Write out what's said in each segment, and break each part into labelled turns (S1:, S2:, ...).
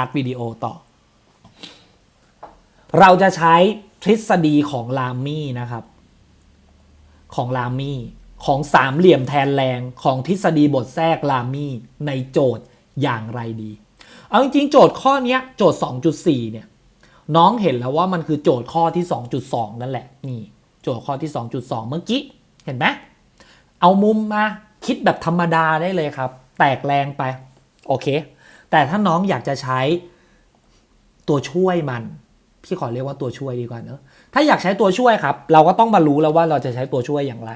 S1: าร์ตวิดีโอต่อ เราจะใช้ทฤษฎีของลามี่นะครับ ของลามี่ของสามเหลี่ยมแทนแรงของทฤษฎีบทแทรกลามี่ในโจทย์อย่างไรดี เอาจริงๆโจทย์ข้อนี้โจทย์ 2.4 เนี่ย น้องเห็นแล้วว่ามันคือโจทย์ข้อที่ 2.2 นั่นแหละนี่โจทย์ข้อที่ 2.2 เมื่อกี้ เห็นไหมเอามุมมาคิดแบบธรรมดาได้เลยครับ แตกแรงไป โอเค แต่ถ้าน้องอยากจะใช้ตัวช่วยมัน พี่ขอเรียกว่าตัวช่วยดีกว่าเนอะถ้าอยากใช้ตัวช่วยครับ เราก็ต้องมารู้แล้วว่าเราจะใช้ตัวช่วยอย่างไร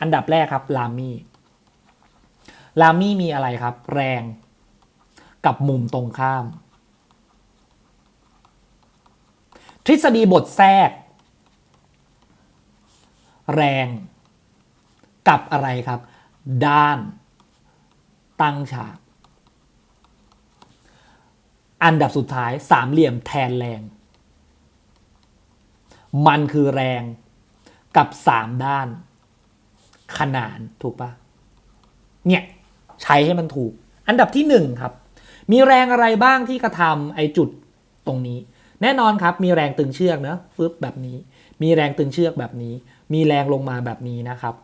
S1: อันดับแรกครับลามี่ลามี่มีอะไรครับ แรงกับมุมตรงข้าม ทฤษฎีบทแทรก แรงกับอะไรครับ ด้าน ตั้งฉาก อันดับสุดท้ายสามเหลี่ยมแทนแรง มันคือแรงกับสามด้าน ขนานถูกปะเนี่ยใช้ให้มันถูก อันดับที่หนึ่งครับ มีแรงอะไรบ้างที่กระทำไอจุดตรงนี้ แน่นอนครับ มีแรงตึงเชือกนะฟึบแบบนี้ มีแรงตึงเชือกแบบนี้ มีแรงลงมาแบบนี้นะครับ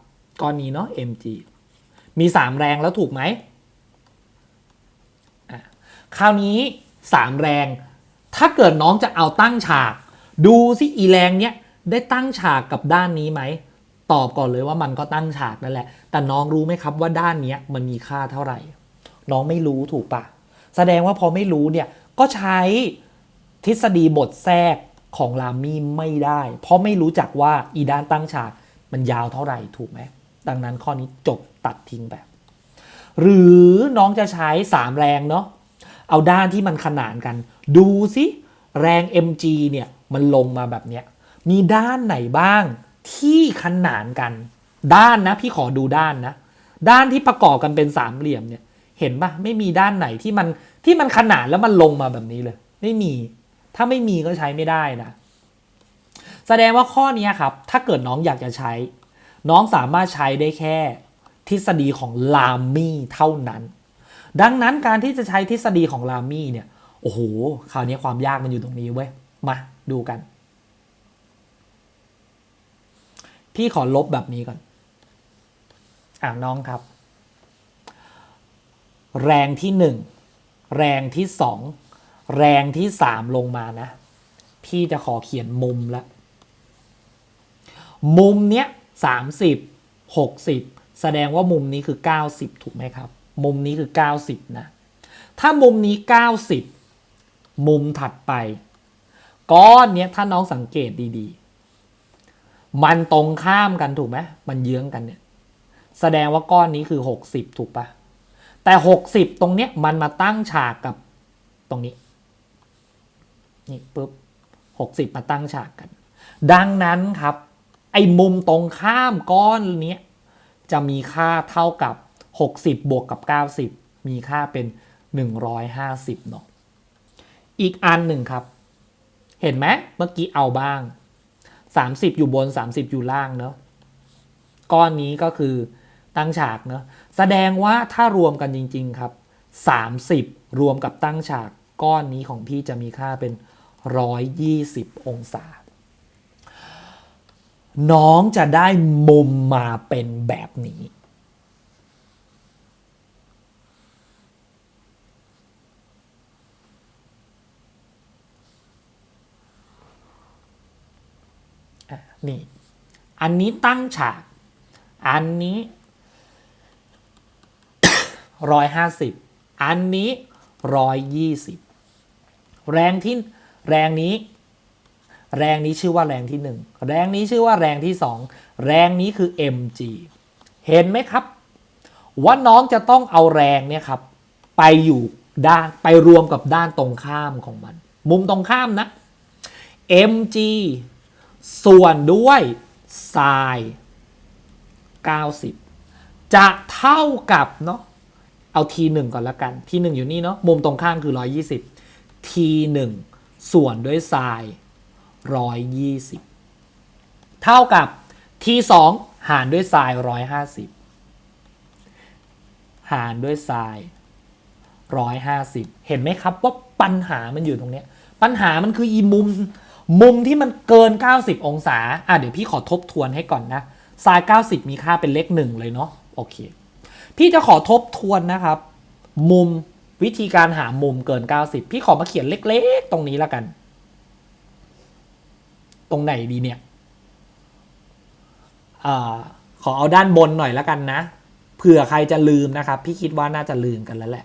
S1: ก้อนนี้เนาะ mg มีสามแรงแล้วถูกไหมอะคราวนี้ สามแรง ถ้าเกิดน้องจะเอาตั้งฉาก ดูสิอีแรงเนี้ยได้ตั้งฉากกับด้านนี้ไหมตอบก่อนเลยว่ามันก็ตั้งฉากนั่นแหละ แต่น้องรู้ไหมครับว่าด้านเนี้ยมันมีค่าเท่าไหร่ น้องไม่รู้ถูกปะแสดงว่าพอไม่รู้เนี่ยก็ใช้ทฤษฎีบทแทรกของลามี่ไม่ได้ เพราะไม่รู้จักว่าอีด้านตั้งฉากมันยาวเท่าไหร่ถูกไหมดังนั้นข้อนี้จบตัดทิ้งแบบ หรือน้องจะใช้ 3 แรงเนาะ เอาด้านที่มันขนานกัน ดูสิแรง mg เนี่ยมันลงมาแบบเนี้ยมีด้านไหนบ้างที่ขนานกัน ด้านนะพี่ขอดูด้านนะ ด้านที่ประกอบกันเป็นสามเหลี่ยมเนี่ย เห็นปะไม่มีด้านไหนที่มันที่มันขนานแล้วมันลงมาแบบนี้เลย ไม่มี ถ้าไม่มีก็ใช้ไม่ได้นะ แสดงว่าข้อนี้ครับ ถ้าเกิดน้องอยากจะใช้ น้องสามารถใช้ได้แค่ ทฤษฎีของลามี่เท่านั้น ดังนั้นการที่จะใช้ทฤษฎีของลามี่เนี่ย โอ้โห คราวนี้ความยากมันอยู่ตรงนี้เว้ย มาดูกัน พี่ขอลบแบบนี้ก่อน อ่าน้องครับ แรงที่หนึ่ง แรงที่สอง แรงที่สามลงมานะ พี่จะขอเขียนมุมละ มุมเนี้ยสามสิบหกสิบแสดงว่ามุมนี้คือเก้าสิบถูกไหมครับ มุมนี้คือเก้าสิบนะ ถ้ามุมนี้เก้าสิบมุมถัดไป ก้อนเนี้ยถ้าน้องสังเกตดีๆ มันตรงข้ามกันถูกไหมมันเยื้องกันเนี่ย แสดงว่าก้อนนี้คือหกสิบถูกปะแต่ 60 ตรงเนี้ยมันมาตั้งฉากกับตรงนี้ นี่ปุ๊บ60 มาตั้งฉากกัน ดังนั้นครับ ไอ้มุมตรงข้ามก้อนเนี้ยจะมีค่าเท่ากับ 60 บวกกับ 90 มีค่าเป็น 150เนาะอีกอันหนึ่งครับ เห็นไหมเมื่อกี้เอาบ้าง 30 อยู่บน 30 อยู่ล่างเนาะก้อนนี้ก็คือตั้งฉากเนาะแสดงว่าถ้ารวมกันจริง ๆ ครับ 30 รวมกับตั้งฉากก้อนนี้ของพี่จะมีค่าเป็น 120 องศา น้องจะได้มุมมาเป็นแบบนี้ นี่ อันนี้ตั้งฉาก อันนี้ร้อยห้าสิบอันนี้ร้อยยี่สิบแรงที่แรงนี้ แรงนี้ชื่อว่าแรงที่หนึ่งแรงนี้ชื่อว่าแรงที่สองแรงนี้คือ mg เห็นไหมครับ ว่าน้องจะต้องเอาแรงเนี่ยครับ ไปอยู่ด้านไปรวมกับด้านตรงข้ามของมัน มุมตรงข้ามนะ mg ส่วนด้วย sin 90 จะเท่ากับเนาะเอา t 1ก่อนละกัน t 1อยู่นี่เนาะมุมตรงข้ามคือ 120 t 1ส่วนด้วย sin 120 เท่ากับ t 2หารด้วย sin 150 หารด้วย sin 150 เห็นไหมครับว่าปัญหามันอยู่ตรงเนี้ยปัญหามันคืออีมุม มุมที่มันเกิน 90 องศา อะเดี๋ยวพี่ขอทบทวนให้ก่อนนะไซน์90 มีค่าเป็นเลขหนึ่งเลยเนาะโอเค พี่จะขอทบทวนนะครับ มุมวิธีการหามุมเกิน 90 พี่ขอมาเขียนเล็ก ๆ ตรงนี้แล้วกัน ตรงไหนดีเนี่ยอขอเอาด้านบนหน่อยแล้วกันนะ เผื่อใครจะลืมนะครับ พี่คิดว่าน่าจะลืมกันแล้วแหละ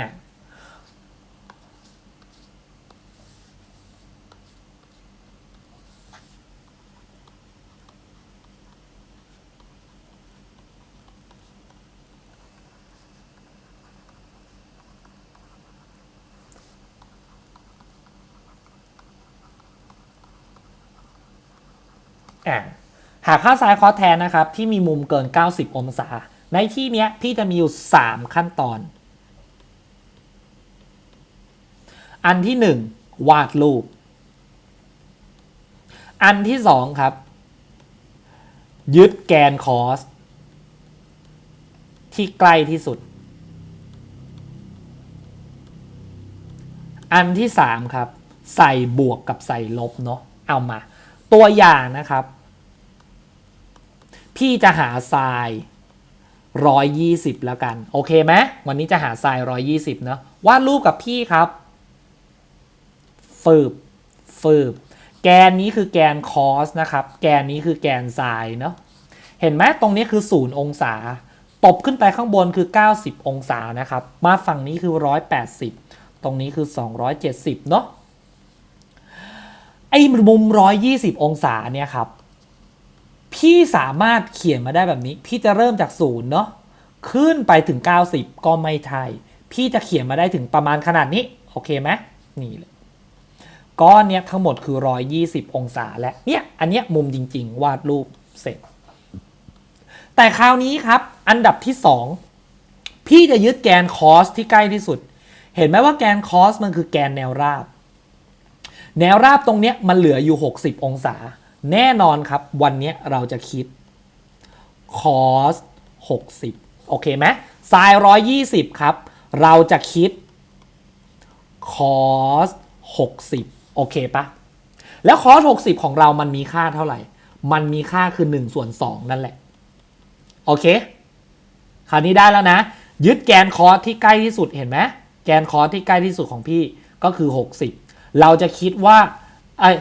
S1: อะอะหากค่าซ้ายคอสแทนนะครับ ที่มีมุมเกิน 90 องศา ในที่นี้พี่จะมีอยู่ 3 ขั้นตอน อันที่1วาดรูป อันที่2ครับ ยึดแกนคอสที่ใกล้ที่สุด อันที่3ครับ ใส่บวกกับใส่ลบเนาะเอามา ตัวอย่างนะครับ พี่จะหาทรายร้อยยี่สิบแล้วกัน โอเคไหมวันนี้จะหาทรายร้อยยี่สิบเนาะวาดรูปกับพี่ครับ ฟืบฟืบแกนนี้คือแกนคอสนะครับ แกนนี้คือแกนทรายเนาะเห็นไหมตรงนี้คือศูนย์องศา ตบขึ้นไปข้างบนคือ 90 องศานะครับ มาฝั่งนี้คือ 180 ตรงนี้คือ 270 เนาะไอ้มุม 120 องศาเนี่ยครับ พี่สามารถเขียนมาได้แบบนี้ พี่จะเริ่มจากศูนย์เนาะขึ้นไปถึง 90 ก็ไม่ใช่พี่จะเขียนมาได้ถึงประมาณขนาดนี้ โอเคไหมนี่เลย ก้อนเนี้ยทั้งหมดคือ 120 องศาและเนี่ยอันเนี้ยมุมจริง ๆ วาดรูปเสร็จ แต่คราวนี้ครับ อันดับที่ 2 พี่จะยึดแกนคอสที่ใกล้ที่สุด เห็นไหมว่าแกนคอสมันคือแกนแนวราบ แนวราบตรงเนี้ยมันเหลืออยู่ 60 องศา แน่นอนครับ วันนี้เราจะคิด cos 60 โอเคไหม sin 120 ครับ เราจะคิด cos 60 โอเคปะแล้ว cos 60ของเรามันมีค่าเท่าไหร่ มันมีค่าคือ1ส่วน2นั่นแหละ โอเค คราวนี้ได้แล้วนะ ยึดแกนคอสที่ใกล้ที่สุดเห็นไหมแกนคอสที่ใกล้ที่สุดของพี่ก็คือ 60 เราจะคิดว่าไอ้ย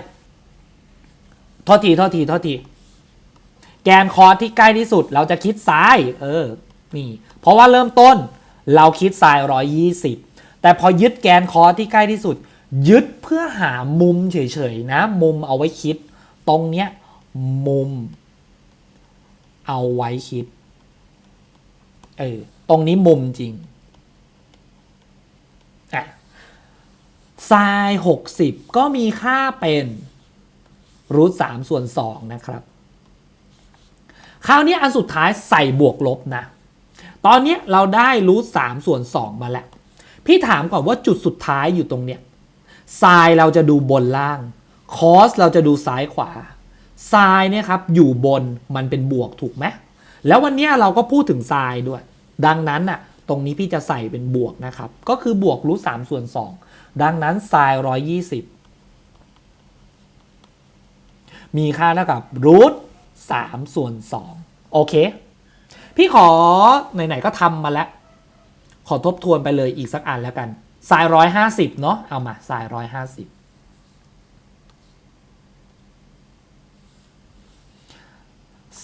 S1: โทษทีทษทีทษที แกนคอสที่ใกล้ที่สุด เราจะคิดซ้าย เออ นี่ เพราะว่าเริ่มต้นเราคิดซ้าย 120 แต่พอยึดแกนคอสที่ใกล้ที่สุด ยึดเพื่อหามุมเฉยๆนะ มุมเอาไว้คิด ตรงเนี้ยมุม เอาไว้คิดเออตรงนี้มุมจริงอะไซน์60ก็มีค่าเป็นรูท3ส่วน2นะครับ คราวนี้อันสุดท้ายใส่บวกลบนะ ตอนนี้เราได้รูท3ส่วน2มาแล้ว พี่ถามก่อนว่าจุดสุดท้ายอยู่ตรงเนี้ย ไซน์เราจะดูบนล่าง คอสเราจะดูซ้ายขวาไซน์เนี่ยครับอยู่บนมันเป็นบวกถูกไหมแล้ววันนี้เราก็พูดถึงไซน์ด้วย ดังนั้นน่ะตรงนี้พี่จะใส่เป็นบวกนะครับ ก็คือบวกรูท3ส่วน2ดังนั้นไซน์120มีค่าเท่ากับรูท3ส่วน2โอเค พี่ขอไหนๆก็ทำมาแล้ว ขอทบทวนไปเลยอีกสักอันแล้วกัน สายร้อยห้าสิบเนาะเอามาสายร้อยห้าสิบ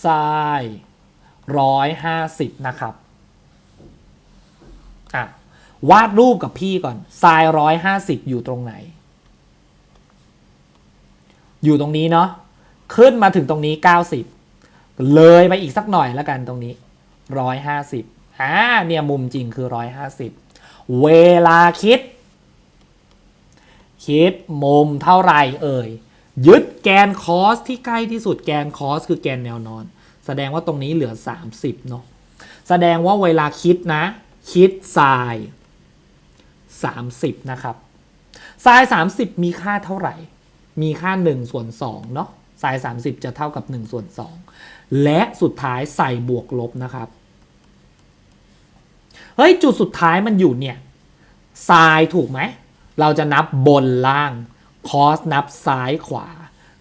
S1: สายร้อยห้าสิบนะครับอะวาดรูปกับพี่ก่อนสายร้อยห้าสิบอยู่ตรงไหน อยู่ตรงนี้เนาะขึ้นมาถึงตรงนี้เก้าสิบเลยไปอีกสักหน่อยแล้วกันตรงนี้ร้อยห้าสิบอ่าเนี่ยมุมจริงคือร้อยห้าสิบ เวลาคิด คิดมุมเท่าไหร่เอ่ย ยึดแกนคอสที่ใกล้ที่สุดแกนคอสคือแกนแนวนอน แสดงว่าตรงนี้เหลือ 30เนาะแสดงว่าเวลาคิดนะ คิดทราย 30 นะครับทราย 30 มีค่าเท่าไหร่ มีค่า1ส่วน2เนาะทราย 30 จะเท่ากับ1ส่วน2และสุดท้ายใส่บวกลบนะครับ เฮ้ยจุดสุดท้ายมันอยู่เนี่ยไซน์ถูกไหม เราจะนับบนล่างคอสนับซ้ายขวา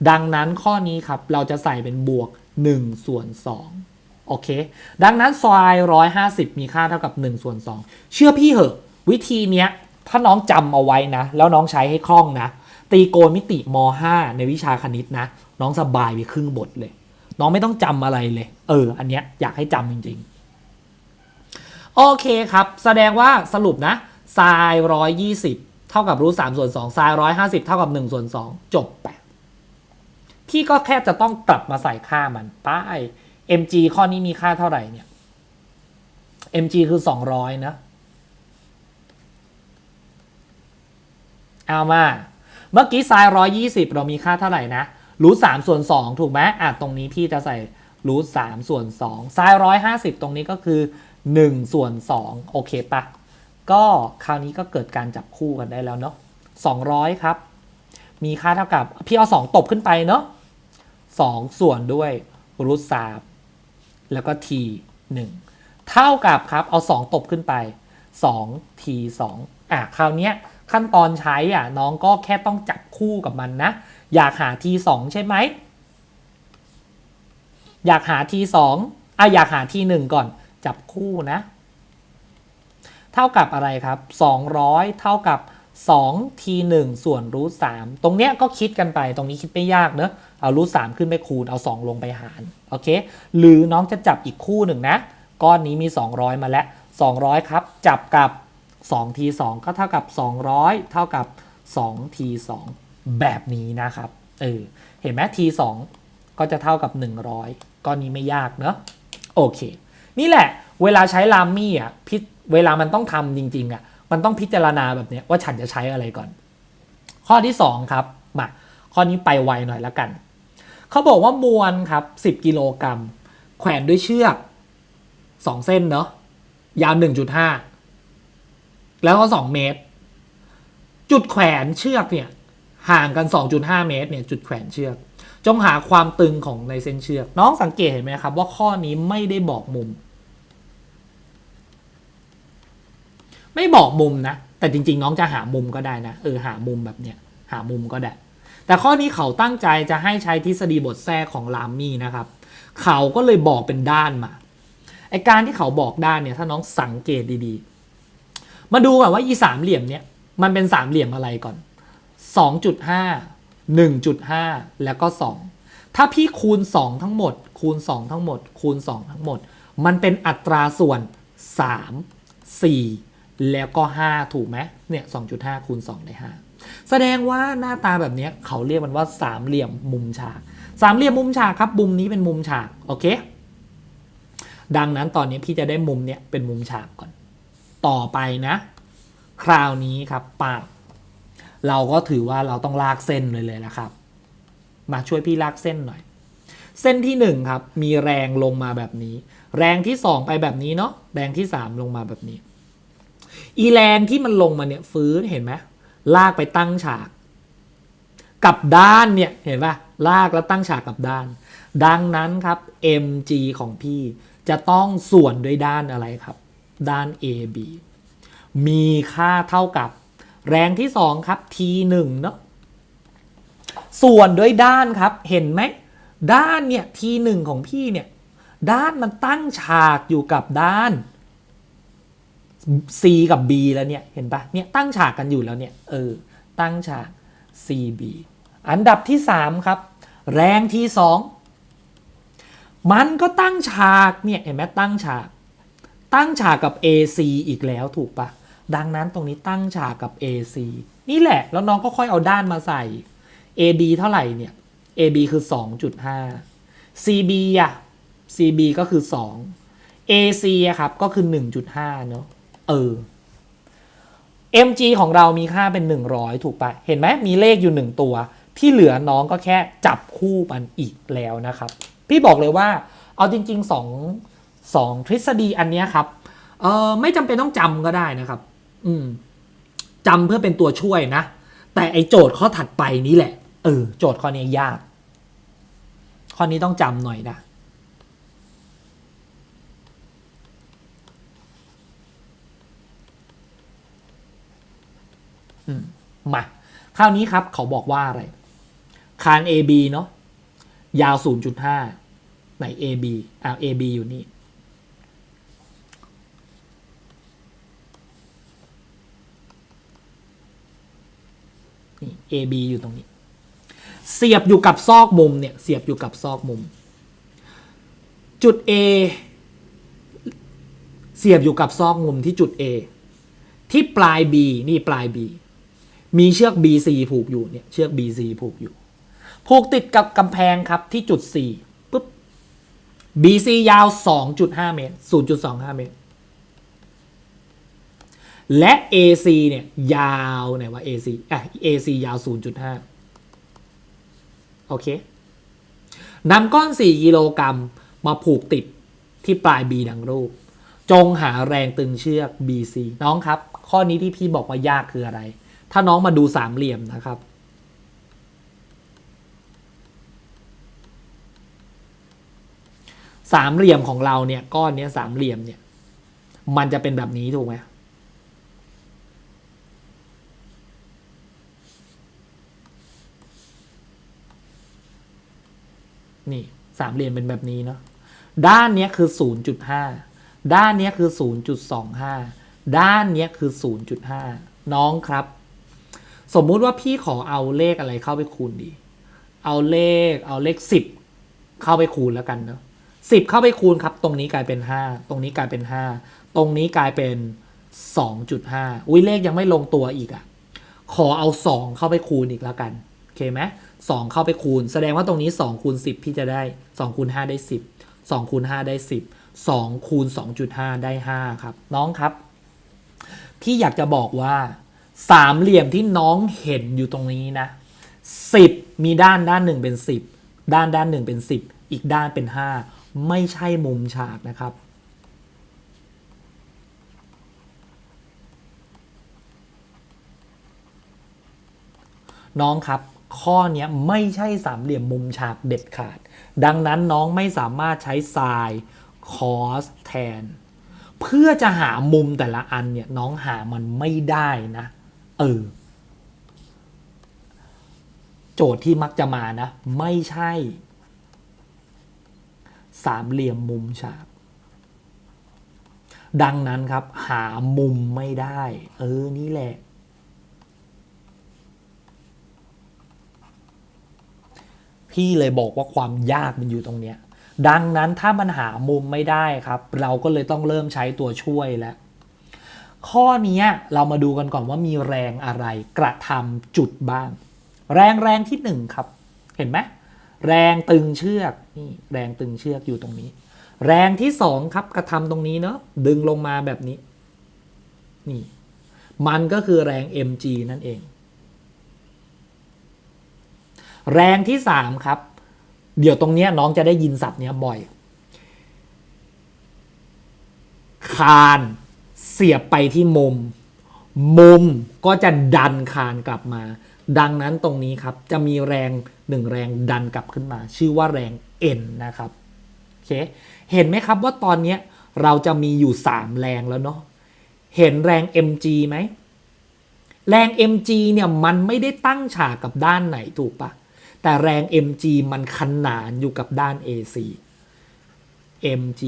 S1: ดังนั้นข้อนี้ครับเราจะใส่เป็นบวก1ส่วน2โอเค ดังนั้นไซน์150 มีค่าเท่ากับ1ส่วน2เชื่อพี่เหอะ วิธีเนี้ย ถ้าน้องจำเอาไว้นะ แล้วน้องใช้ให้คล่องนะ ตีโกณมิติม 5 ในวิชาคณิตนะ น้องสบายไปครึ่งบทเลย น้องไม่ต้องจำอะไรเลย เออ อันเนี้ยอยากให้จำจริง ๆ โอเคครับ แสดงว่าสรุปนะไซน์ร้อยยี่สิบเท่ากับรูทสามส่วนสองไซน์ร้อยห้าสิบเท่ากับหนึ่งส่วนสองจบไปพี่ก็แค่จะต้องกลับมาใส่ค่ามันป้าย mg ข้อนี้มีค่าเท่าไหร่เนี่ย mg คือสองร้อยนะ เอามา เมื่อกี้ไซน์ร้อยยี่สิบเรามีค่าเท่าไหร่นะรูทสามส่วนสองถูกไหมอะตรงนี้พี่จะใส่รูทสามส่วนสองไซน์ร้อยห้าสิบตรงนี้ก็คือ หนึ่งส่วนสองโอเคปะก็คราวนี้ก็เกิดการจับคู่กันได้แล้วเนาะ200 ครับ มีค่าเท่ากับ พี่เอา 2 ตบขึ้นไปเนาะ2ส่วนด้วยรูทสามแล้วก็ t 1 เท่ากับครับเอา 2 ตบขึ้นไป 2 t 2อะคราวนี้ขั้นตอนใช้อะน้องก็แค่ต้องจับคู่กับมันนะ อยากหา t 2ใช่ไหมอยากหา t 2อะอยากหา t 1ก่อน จับคู่นะ เท่ากับอะไรครับ 200 เท่ากับ2 t 1ส่วนรูท3ตรงเนี้ยก็คิดกันไป ตรงนี้คิดไม่ยากเนอะเอารูท3ขึ้นไปคูณ เอา 2 ลงไปหาร โอเค หรือน้องจะจับอีกคู่หนึ่งนะ ก้อนนี้มี 200 มาแล้ว 200 ครับ จับกับ 2 t 2ก็เท่ากับ 200 เท่ากับ 2 t 2แบบนี้นะครับ เออ เห็นไหม t 2ก็จะเท่ากับ 100 ก้อนนี้ไม่ยากเนอะโอเค นี่แหละ เวลาใช้ลามมี่อะพิเวลามันต้องทำจริงๆอะมันต้องพิจารณาแบบนี้ว่าฉันจะใช้อะไรก่อน ข้อที่ 2 ครับมาข้อนี้ไปไวหน่อยแล้วกัน เขาบอกว่ามวลครับ 10 กิโลกรัม แขวนด้วยเชือก 2 เส้นเนาะยาว 1.5 แล้วก็ 2 เมตร จุดแขวนเชือกเนี่ย ห่างกัน 2.5 เมตรเนี่ยจุดแขวนเชือก จงหาความตึงของในเส้นเชือก น้องสังเกตเห็นไหมครับว่าข้อนี้ไม่ได้บอกมุม ไม่บอกมุมนะ แต่จริง ๆ น้องจะหามุมก็ได้นะเออหามุมแบบเนี้ยหามุมก็ได้ แต่ข้อนี้เขาตั้งใจจะให้ใช้ทฤษฎีบทแทรกของลามมี่นะครับ เขาก็เลยบอกเป็นด้านมาไอการที่เขาบอกด้านเนี่ยถ้าน้องสังเกตดีๆ มาดูก่อนว่าอีสามเหลี่ยมเนี่ยมันเป็นสามเหลี่ยมอะไรก่อน 2.5 1.5 แล้วก็ 2 ถ้าพี่คูณ 2 ทั้งหมด คูณ 2 ทั้งหมด คูณ 2 ทั้งหมด มันเป็นอัตราส่วน 3 4 แล้วก็ 5 ถูกไหมเนี่ย2.5 คูณ 2 ได้ 5 แสดงว่าหน้าตาแบบนี้เขาเรียกมันว่าสามเหลี่ยมมุมฉาก สามเหลี่ยมมุมฉากครับ มุมนี้เป็นมุมฉาก โอเค ดังนั้นตอนนี้พี่จะได้มุมเนี้ยเป็นมุมฉากก่อน ต่อไปนะ คราวนี้ครับปาบ เราก็ถือว่าเราต้องลากเส้นเลยเลยนะครับ มาช่วยพี่ลากเส้นหน่อย เส้นที่หนึ่งครับ มีแรงลงมาแบบนี้ แรงที่สองไปแบบนี้เนาะแรงที่สามลงมาแบบนี้ อีแรงที่มันลงมาเนี่ยฟื้นเห็นไหมลากไปตั้งฉากกับด้านเนี่ยเห็นปะลากแล้วตั้งฉากกับด้าน ดังนั้นครับ mg ของพี่จะต้องส่วนด้วยด้านอะไรครับ ด้าน AB มีค่าเท่ากับ แรงที่ 2 ครับ t1 เนาะส่วนด้วยด้านครับเห็นไหม ด้านเนี่ย t1 ของพี่เนี่ย ด้านมันตั้งฉากอยู่กับด้าน c กับ b แล้วเนี่ย เห็นปะเนี่ยตั้งฉากกันอยู่แล้วเนี่ยเออตั้งฉาก cb อันดับที่ 3 ครับ แรงที่ 2 มันก็ตั้งฉากเนี่ยเห็นไหมตั้งฉาก ตั้งฉากกับ AC อีกแล้วถูกปะ ดังนั้นตรงนี้ตั้งฉากกับ AC นี่แหละ แล้วน้องก็ค่อยเอาด้านมาใส่ AB เท่าไหร่เนี่ย AB คือ 2.5 CB อะ CB ก็คือ 2 AC อะครับ ก็คือ 1.5 เนอะเออ MG ของเรามีค่าเป็น 100 ถูกปะเห็นไหมมีเลขอยู่ 1 ตัว ที่เหลือน้องก็แค่จับคู่มันอีกแล้วนะครับ พี่บอกเลยว่า เอาจริง ๆ 2 2 ทฤษฎีอันนี้ครับ เออไม่จำเป็นต้องจำก็ได้นะครับ อืมจำเพื่อเป็นตัวช่วยนะ แต่ไอโจทย์ข้อถัดไปนี้แหละ เออ โจทย์ข้อนี้ยาก ข้อนี้ต้องจำหน่อยนะมา คราวนี้ครับเขาบอกว่าอะไร คาน AB เนาะยาว 0.5 ไหน AB อ่า AB อยู่นี่ AB อยู่ตรงนี้ เสียบอยู่กับซอกมุมเนี่ยเสียบอยู่กับซอกมุม จุด A เสียบอยู่กับซอกมุมที่จุด A ที่ปลาย B นี่ปลาย B มีเชือก BC ผูกอยู่เนี่ยเชือก BC ผูกอยู่ ผูกติดกับกำแพงครับที่จุด C ปุ๊บ BC ยาว 2.5 เมตร 0.25 เมตร และ AC เนี่ยยาวไหนว่า AC อะ AC ยาว 0.5 โอเคนำก้อน 4 กิโลกรัมมาผูกติดที่ปลาย B ดังรูป จงหาแรงตึงเชือก BC น้องครับ ข้อนี้ที่พี่บอกว่ายากคืออะไร ถ้าน้องมาดูสามเหลี่ยมนะครับ สามเหลี่ยมของเราเนี่ยก้อนเนี้ยสามเหลี่ยมเนี่ยมันจะเป็นแบบนี้ถูกไหม นี่สามเหลี่ยมเป็นแบบนี้เนาะด้านเนี้ยคือ 0.5 ด้านเนี้ยคือ 0.25 ด้านเนี้ยคือ 0.5 น้องครับ สมมุติว่าพี่ขอเอาเลขอะไรเข้าไปคูณดี เอาเลขเอาเลข 10 เข้าไปคูณแล้วกันเนาะ10เข้าไปคูณครับ ตรงนี้กลายเป็น 5 ตรงนี้กลายเป็น 5 ตรงนี้กลายเป็น 2.5 อุ้ยเลขยังไม่ลงตัวอีกอะ่ะ ขอเอา 2 เข้าไปคูณอีกแล้วกัน โอเคไหม สองเข้าไปคูณ แสดงว่าตรงนี้2คูณ10 พี่จะได้2คูณ5ได้ 10 2คูณ5ได้ 10 2คูณ2.5 ได้ 5 ครับ น้องครับ พี่อยากจะบอกว่า สามเหลี่ยมที่น้องเห็นอยู่ตรงนี้นะ 10 มีด้านด้านหนึ่งเป็น 10 ด้านด้านหนึ่งเป็น 10 อีกด้านเป็น 5 ไม่ใช่มุมฉากนะครับน้องครับ ข้อเนี้ยไม่ใช่สามเหลี่ยมมุมฉากเด็ดขาด ดังนั้นน้องไม่สามารถใช้ไซน์คอสแทน เพื่อจะหามุมแต่ละอันเนี่ยน้องหามันไม่ได้นะเออโจทย์ที่มักจะมานะ ไม่ใช่ สามเหลี่ยมมุมฉาก ดังนั้นครับ หามุมไม่ได้ เออ นี่แหละ พี่เลยบอกว่าความยากมันอยู่ตรงเนี้ยดังนั้นถ้ามันหามุมไม่ได้ครับ เราก็เลยต้องเริ่มใช้ตัวช่วยแล้ว ข้อนี้เรามาดูกันก่อนว่ามีแรงอะไรกระทำจุดบ้าง แรงแรงที่หนึ่งครับ เห็นไหมแรงตึงเชือกนี่แรงตึงเชือกอยู่ตรงนี้ แรงที่สองครับกระทำตรงนี้เนาะดึงลงมาแบบนี้ นี่ มันก็คือแรง mg นั่นเอง แรงที่สามครับ เดี๋ยวตรงนี้น้องจะได้ยินศัพท์เนี้ยบ่อย คานเสียบไปที่มุม มุมก็จะดันคานกลับมา ดังนั้นตรงนี้ครับจะมีแรงหนึ่งแรงดันกลับขึ้นมา ชื่อว่าแรง N นะครับโอเคเห็นไหมครับว่าตอนนี้เราจะมีอยู่ 3 แรงแล้วเนาะเห็นแรง mg ไหมแรง mg เนี่ยมันไม่ได้ตั้งฉากกับด้านไหนถูกปะ แต่แรง mg มันขนานอยู่กับด้าน ac mg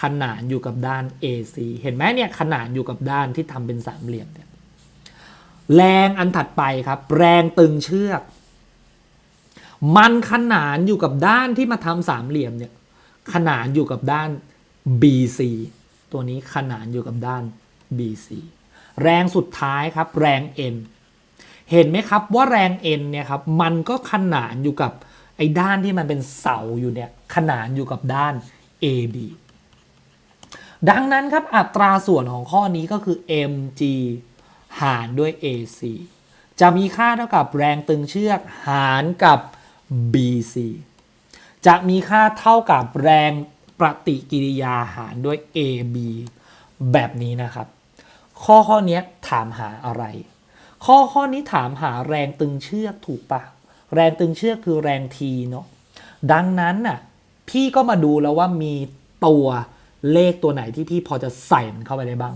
S1: ขนานอยู่กับด้าน ac เห็นไหมเนี่ยขนานอยู่กับด้านที่ทำเป็นสามเหลี่ยมเนี่ยแรงอันถัดไปครับ แรงตึงเชือก มันขนานอยู่กับด้านที่มาทำสามเหลี่ยมเนี่ยขนานอยู่กับด้าน BC ตัวนี้ขนานอยู่กับด้าน BC แรงสุดท้ายครับ แรง N เห็นไหมครับว่าแรง N เนี่ยครับมันก็ขนานอยู่กับไอ้ด้านที่มันเป็นเสาอยู่เนี่ยขนานอยู่กับด้าน AB ดังนั้นครับอัตราส่วนของข้อนี้ก็คือ mg หารด้วย ac จะมีค่าเท่ากับแรงตึงเชือกหารกับ bc จะมีค่าเท่ากับแรงปฏิกิริยาหารด้วย ab แบบนี้นะครับ ข้อข้อนี้ถามหาอะไร ข้อข้อนี้ถามหาแรงตึงเชือกถูกปะแรงตึงเชือกคือแรง t เนาะดังนั้นน่ะพี่ก็มาดูแล้วว่ามีตัวเลขตัวไหนที่พี่พอจะใส่มันเข้าไปได้บ้าง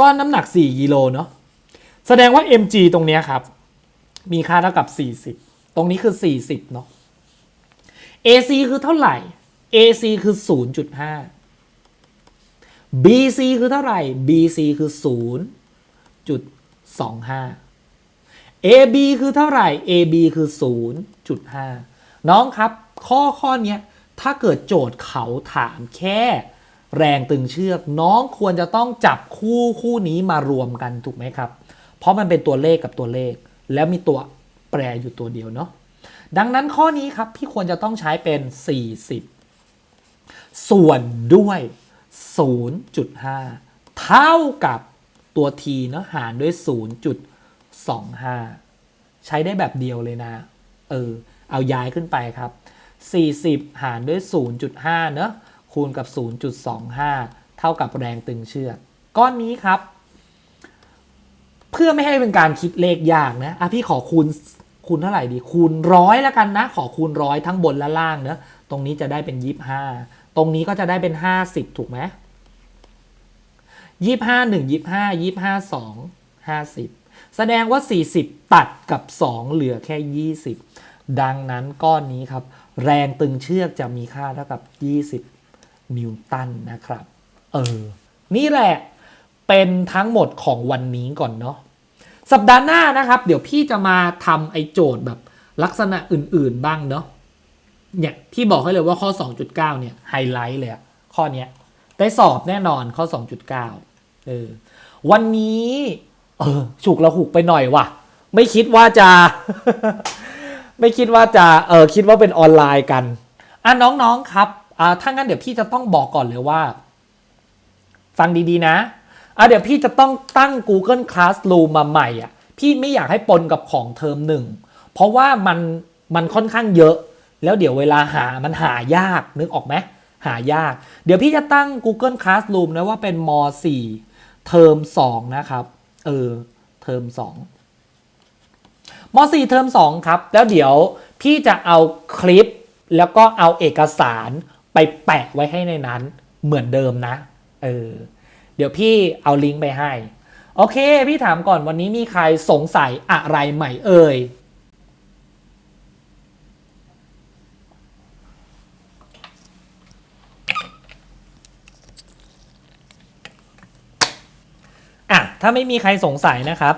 S1: ก้อนน้ำหนัก 4กิโลเนาะแสดงว่า mg ตรงนี้ครับ มีค่าเท่ากับ 40 ตรงนี้คือ 40เนาะ ac คือเท่าไหร่ ac คือ 0.5 bc คือเท่าไหร่ bc คือ 0.25 ab คือเท่าไหร่ ab คือ 0.5 น้องครับ ข้อข้อนี้ถ้าเกิดโจทย์เขาถามแค่ แรงตึงเชือก น้องควรจะต้องจับคู่คู่นี้มารวมกันถูกไหมครับ เพราะมันเป็นตัวเลขกับตัวเลข แล้วมีตัวแปรอยู่ตัวเดียวเนาะดังนั้นข้อนี้ครับพี่ควรจะต้องใช้เป็น 40 ส่วนด้วย 0.5 เท่ากับ ตัว t เนาะหารด้วย 0.25 ใช้ได้แบบเดียวเลยนะ เออ เอาย้ายขึ้นไปครับ 40 หารด้วย 0.5 เนอะคูณกับ 0.25 เท่ากับแรงตึงเชือก ก้อนนี้ครับ เพื่อไม่ให้เป็นการคิดเลขยากนะ อะพี่ขอคูณคูณเท่าไหร่ดี คูณร้อยแล้วกันนะ ขอคูณร้อยทั้งบนและล่างเนะ ตรงนี้จะได้เป็น 25 ตรงนี้ก็จะได้เป็น 50 ถูกไหม ยี่ห้าหนึ่งยี่ห้ายี่ห้าสองห้าสิบแสดงว่า 40 ตัดกับ 2 เหลือแค่ 20 ดังนั้นก้อนนี้ครับ แรงตึงเชือกจะมีค่าเท่ากับ 20 นิวตันนะครับ เออ นี่แหละ เป็นทั้งหมดของวันนี้ก่อนเนาะ สัปดาห์หน้านะครับ เดี๋ยวพี่จะมาทำไอโจทย์แบบลักษณะอื่นๆบ้างเนาะ เนี่ย พี่บอกให้เลยว่าข้อ 2.9 เนี่ยไฮไลท์เลยข้อเนี้ย ได้สอบแน่นอนข้อ 2.9 เออ วันนี้ เออฉุกละหุกไปหน่อยว่ะ ไม่คิดว่าจะ ไม่คิดว่าจะ เออคิดว่าเป็นออนไลน์กัน อะน้องๆครับ อ่าถ้างั้นเดี๋ยวพี่จะต้องบอกก่อนเลยว่า ฟังดีๆนะ อะเดี๋ยวพี่จะต้องตั้ง Google Classroom มาใหม่อะ พี่ไม่อยากให้ปนกับของเทอมหนึ่ง เพราะว่ามัน มันค่อนข้างเยอะ แล้วเดี๋ยวเวลาหามันหายากนึกออกไหม หายาก เดี๋ยวพี่จะตั้ง Google Classroom นะว่าเป็นม .4 เทอม 2 นะครับ เออ เทอม 2ม .4 เทอม 2 ครับ แล้วเดี๋ยวพี่จะเอาคลิปแล้วก็เอาเอกสารไปแปะไว้ให้ในนั้นเหมือนเดิมนะ เออ เดี๋ยวพี่เอาลิงก์ไปให้ โอเค พี่ถามก่อนวันนี้มีใครสงสัยอะไรใหม่เอ่ย อะ ถ้าไม่มีใครสงสัยนะครับ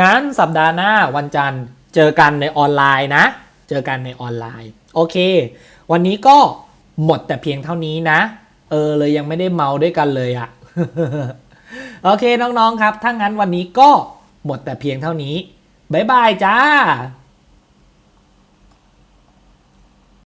S1: งั้นสัปดาห์หน้าวันจันทร์เจอกันในออนไลน์นะ เจอกันในออนไลน์ โอเค วันนี้ก็หมดแต่เพียงเท่านี้นะ เออเลยยังไม่ได้เมาด้วยกันเลยอะโอเคน้องๆครับ ถ้างั้นวันนี้ก็หมดแต่เพียงเท่านี้ บ๊ายบายจ้า